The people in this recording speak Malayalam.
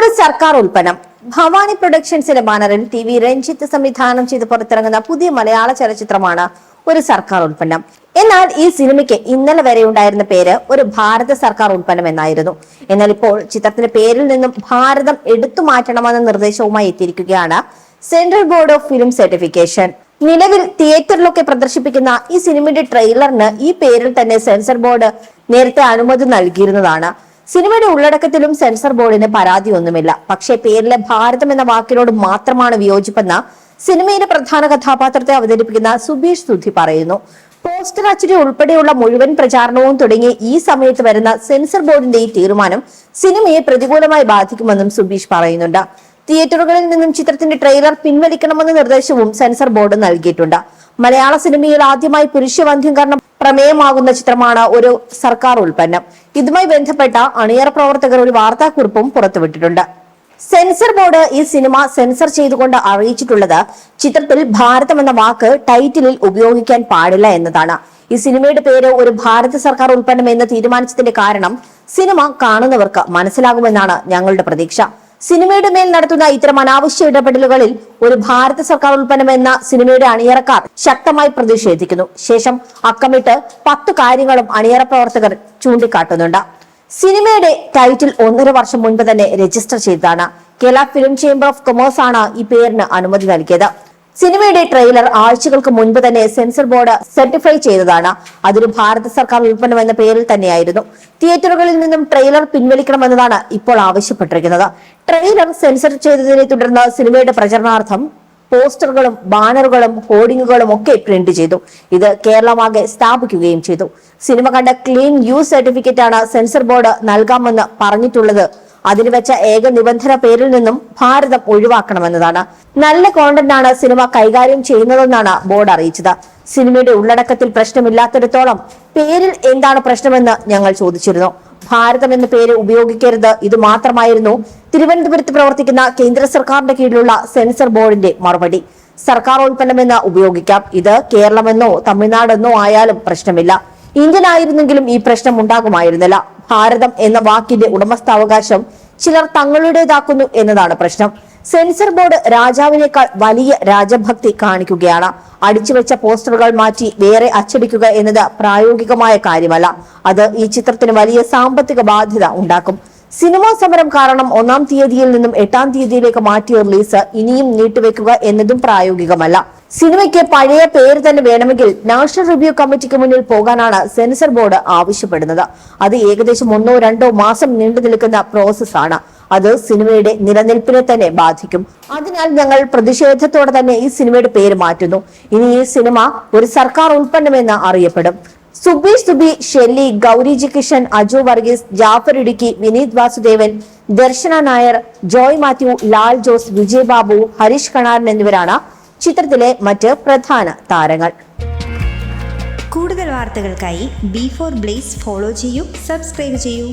ഒരു സർക്കാർ ഉൽപ്പന്നം. ഭവാനി പ്രൊഡക്ഷൻസിന്റെ ബാനറിൽ ടി വി രഞ്ജിത്ത് സംവിധാനം ചെയ്ത് പുറത്തിറങ്ങുന്ന പുതിയ മലയാള ചലച്ചിത്രമാണ് ഒരു സർക്കാർ ഉൽപ്പന്നം. എന്നാൽ ഈ സിനിമയ്ക്ക് ഇന്നലെ വരെ ഉണ്ടായിരുന്ന പേര് ഒരു ഭാരത സർക്കാർ ഉൽപ്പന്നം എന്നായിരുന്നു. എന്നാൽ ഇപ്പോൾ ചിത്രത്തിന്റെ പേരിൽ നിന്നും ഭാരതം എടുത്തു മാറ്റണമെന്ന നിർദ്ദേശവുമായി എത്തിയിരിക്കുകയാണ് Central Board of Film Certification. നിലവിൽ തിയേറ്ററിലൊക്കെ പ്രദർശിപ്പിക്കുന്ന ഈ സിനിമയുടെ ട്രെയിലറിന് ഈ പേരിൽ തന്നെ സെൻസർ ബോർഡ് നേരത്തെ അനുമതി നൽകിയിരുന്നതാണ്. സിനിമയുടെ ഉള്ളടക്കത്തിലും സെൻസർ ബോർഡിന് പരാതിയൊന്നുമില്ല. പക്ഷേ പേരിലെ ഭാരതം എന്ന വാക്കിനോട് മാത്രമാണ് വിയോജിപ്പെന്ന സിനിമയിലെ പ്രധാന കഥാപാത്രത്തെ അവതരിപ്പിക്കുന്ന സുബീഷ് സുധി പറയുന്നു. പോസ്റ്റർ അച്ചടി ഉൾപ്പെടെയുള്ള മുഴുവൻ പ്രചാരണവും തുടങ്ങി ഈ സമയത്ത് വരുന്ന സെൻസർ ബോർഡിന്റെ ഈ തീരുമാനം സിനിമയെ പ്രതികൂലമായി ബാധിക്കുമെന്നും സുബീഷ് പറയുന്നുണ്ട്. തിയേറ്ററുകളിൽ നിന്നും ചിത്രത്തിന്റെ ട്രെയിലർ പിൻവലിക്കണമെന്ന നിർദ്ദേശവും സെൻസർ ബോർഡ് നൽകിയിട്ടുണ്ട്. മലയാള സിനിമയിൽ ആദ്യമായി പുരുഷവന്ധ്യംകരണം പ്രമേയമാകുന്ന ചിത്രമാണ് ഒരു സർക്കാർ ഉൽപ്പന്നം. ഇതുമായി ബന്ധപ്പെട്ട അണിയറ പ്രവർത്തകർ ഒരു വാർത്താക്കുറിപ്പും പുറത്തുവിട്ടിട്ടുണ്ട്. സെൻസർ ബോർഡ് ഈ സിനിമ സെൻസർ ചെയ്തുകൊണ്ട് അറിയിച്ചിട്ടുള്ളത് ചിത്രത്തിൽ ഭാരതം എന്ന വാക്ക് ടൈറ്റിലിൽ ഉപയോഗിക്കാൻ പാടില്ല എന്നതാണ്. ഈ സിനിമയുടെ പേര് ഒരു ഭാരത സർക്കാർ ഉൽപ്പന്നം എന്ന് തീരുമാനിച്ചതിന്റെ കാരണം സിനിമ കാണുന്നവർക്ക് മനസ്സിലാകുമെന്നാണ് ഞങ്ങളുടെ പ്രതീക്ഷ. സിനിമയുടെ മേൽ നടത്തുന്ന ഇത്തരം അനാവശ്യ ഇടപെടലുകളിൽ ഒരു ഭാരത സർക്കാർ ഉൽപ്പന്നം എന്ന സിനിമയുടെ അണിയറക്കാർ ശക്തമായി പ്രതിഷേധിക്കുന്നു. ശേഷം അക്കമിട്ട് പത്ത് കാര്യങ്ങളും അണിയറ പ്രവർത്തകർ ചൂണ്ടിക്കാട്ടുന്നുണ്ട്. സിനിമയുടെ ടൈറ്റിൽ ഒന്നര വർഷം മുൻപ് തന്നെ രജിസ്റ്റർ ചെയ്തതാണ്. Kerala Film Chamber of Commerce ആണ് ഈ പേരിന് അനുമതി നൽകിയത്. സിനിമയുടെ ട്രെയിലർ ആഴ്ചകൾക്ക് മുൻപ് തന്നെ സെൻസർ ബോർഡ് സർട്ടിഫൈ ചെയ്തതാണ്. അതൊരു ഭാരത സർക്കാർ ഉൽപ്പന്നം എന്ന പേരിൽ തന്നെയായിരുന്നു. തിയേറ്ററുകളിൽ നിന്നും ട്രെയിലർ പിൻവലിക്കണമെന്നതാണ് ഇപ്പോൾ ആവശ്യപ്പെട്ടിരിക്കുന്നത്. ട്രെയിലർ സെൻസർ ചെയ്തതിനെ തുടർന്ന് സിനിമയുടെ പ്രചരണാർത്ഥം പോസ്റ്ററുകളും ബാനറുകളും ഹോർഡിങ്ങുകളും ഒക്കെ പ്രിന്റ് ചെയ്തു. ഇത് കേരളമാകെ സ്ഥാപിക്കുകയും ചെയ്തു. സിനിമ കണ്ട ക്ലീൻ യൂസ് സർട്ടിഫിക്കറ്റ് ആണ് സെൻസർ ബോർഡ് നൽകാമെന്ന് പറഞ്ഞിട്ടുള്ളത് അതിന് വെച്ച ഏക നിബന്ധന പേരിൽ നിന്നും ഭാരതം ഒഴിവാക്കണമെന്നതാണ്. നല്ല കോണ്ടന്റ് ആണ് സിനിമ കൈകാര്യം ചെയ്യുന്നതെന്നാണ് ബോർഡ് അറിയിച്ചത്. സിനിമയുടെ ഉള്ളടക്കത്തിൽ പ്രശ്നമില്ലാത്തിടത്തോളം പേരിൽ എന്താണ് പ്രശ്നമെന്ന് ഞങ്ങൾ ചോദിച്ചിരുന്നു. ഭാരതം എന്ന പേര് ഉപയോഗിക്കരുത് ഇത് മാത്രമായിരുന്നു തിരുവനന്തപുരത്ത് പ്രവർത്തിക്കുന്ന കേന്ദ്ര സർക്കാരിന്റെ കീഴിലുള്ള സെൻസർ ബോർഡിന്റെ മറുപടി. സർക്കാർ ഉൽപ്പന്നമെന്ന് ഉപയോഗിക്കാം. ഇത് കേരളമെന്നോ തമിഴ്നാടെന്നോ ആയാലും പ്രശ്നമില്ല. ഇന്ത്യൻ ആയിരുന്നെങ്കിലും ഈ പ്രശ്നം ഉണ്ടാകുമായിരുന്നില്ല. ഭാരതം എന്ന വാക്കിന്റെ ഉടമസ്ഥാവകാശം ചിലർ തങ്ങളുടേതാക്കുന്നു എന്നതാണ് പ്രശ്നം. സെൻസർ ബോർഡ് രാജാവിനേക്കാൾ വലിയ രാജഭക്തി കാണിക്കുകയാണ്. അടിച്ചുവെച്ച പോസ്റ്ററുകൾ മാറ്റി വേറെ അച്ചടിക്കുക എന്നത് പ്രായോഗികമായ കാര്യമല്ല. അത് ഈ ചിത്രത്തിന് വലിയ സാമ്പത്തിക ബാധ്യത ഉണ്ടാക്കും. സിനിമാ സമരം കാരണം ഒന്നാം തീയതിയിൽ നിന്നും എട്ടാം തീയതിയിലേക്ക് മാറ്റിയ റിലീസ് ഇനിയും നീട്ടിവെക്കുക എന്നതും പ്രായോഗികമല്ല. സിനിമയ്ക്ക് പഴയ പേര് തന്നെ വേണമെങ്കിൽ നാഷണൽ റിവ്യൂ കമ്മിറ്റിക്ക് മുന്നിൽ പോകാനാണ് സെൻസർ ബോർഡ് ആവശ്യപ്പെടുന്നത്. അത് ഏകദേശം ഒന്നോ രണ്ടോ മാസം നീണ്ടു നിൽക്കുന്ന പ്രോസസ്സാണ് അത് സിനിമയുടെ നിലനിൽപ്പിനെ തന്നെ ബാധിക്കും. അതിനാൽ ഞങ്ങൾ പ്രതിഷേധത്തോടെ തന്നെ ഈ സിനിമയുടെ പേര് മാറ്റുന്നു. ഇനി ഈ സിനിമ ഒരു സർക്കാർ ഉൽപ്പന്നമെന്ന് അറിയപ്പെടും. സുബീഷ് സുബി ഷെല്ലി ഗൗരിജി കിഷൻ അജു വർഗീസ് ജാഫർ ഇടുക്കി വിനീത് വാസുദേവൻ ദർശന നായർ ജോയ് മാത്യു ലാൽ ജോസ് വിജയ് ബാബു ഹരീഷ് കണാരൻ എന്നിവരാണ് ചിത്രത്തിലെ മറ്റ് പ്രധാന താരങ്ങൾ. കൂടുതൽ വാർത്തകൾക്കായി ബി ഫോർ ബ്ലേസ് ഫോളോ ചെയ്യൂ സബ്സ്ക്രൈബ് ചെയ്യൂ.